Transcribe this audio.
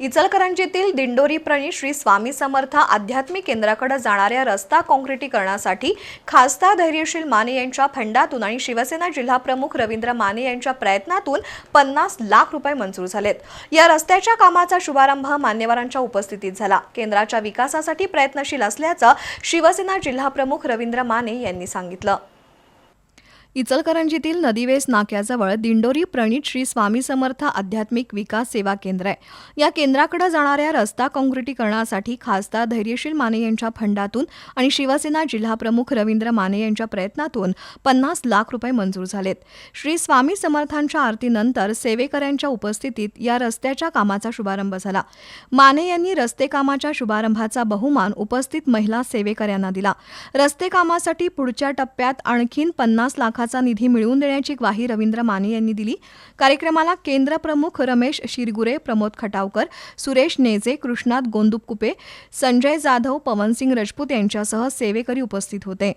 इचलकरंजीतील दिंडोरी प्रणित श्री स्वामी समर्थ आध्यात्मिक केंद्राकडे जाणाऱ्या रस्ता काँक्रिटीकरणासाठी खासदार धैर्यशील माने यांच्या फंडातून आणि शिवसेना जिल्हाप्रमुख रवींद्र माने यांच्या प्रयत्नातून पन्नास लाख रुपये मंजूर झालेत. या रस्त्याच्या कामाचा शुभारंभ मान्यवरांच्या उपस्थितीत झाला. केंद्राच्या विकासासाठी प्रयत्नशील असल्याचं शिवसेना जिल्हाप्रमुख रवींद्र माने यांनी सांगितलं. इचलकरंजीतील नदीवेस नाक्याजवळ दिंडोरी प्रणित श्री स्वामी समर्थ आध्यात्मिक विकास सेवा केंद्र आहे. या केंद्राकडे जाणाऱ्या रस्ता काँक्रिटीकरणासाठी खासदार धैर्यशील माने यांच्या फंडातून आणि शिवसेना जिल्हाप्रमुख रवींद्र माने यांच्या प्रयत्नातून पन्नास लाख रुपये मंजूर झालेत. श्री स्वामी समर्थांच्या आरतीनंतर सेवेकऱ्यांच्या उपस्थितीत या रस्त्याच्या कामाचा शुभारंभ झाला. माने यांनी रस्ते कामाच्या शुभारंभाचा बहुमान उपस्थित महिला सेवेकऱ्यांना दिला. रस्ते कामासाठी पुढच्या टप्प्यात आणखीन पन्नास लाखाचा निधी मिळवून देण्याची ग्वाही रवींद्र माने यांनी दिली. कार्यक्रमाला केंद्र प्रमुख रमेश शिरगुरे प्रमोद खटावकर सुरेश नेजे कृष्णात गोंदुपकुपे संजय जाधव पवनसिंग रजपूत यांच्यासह सेवेकरी उपस्थित होते.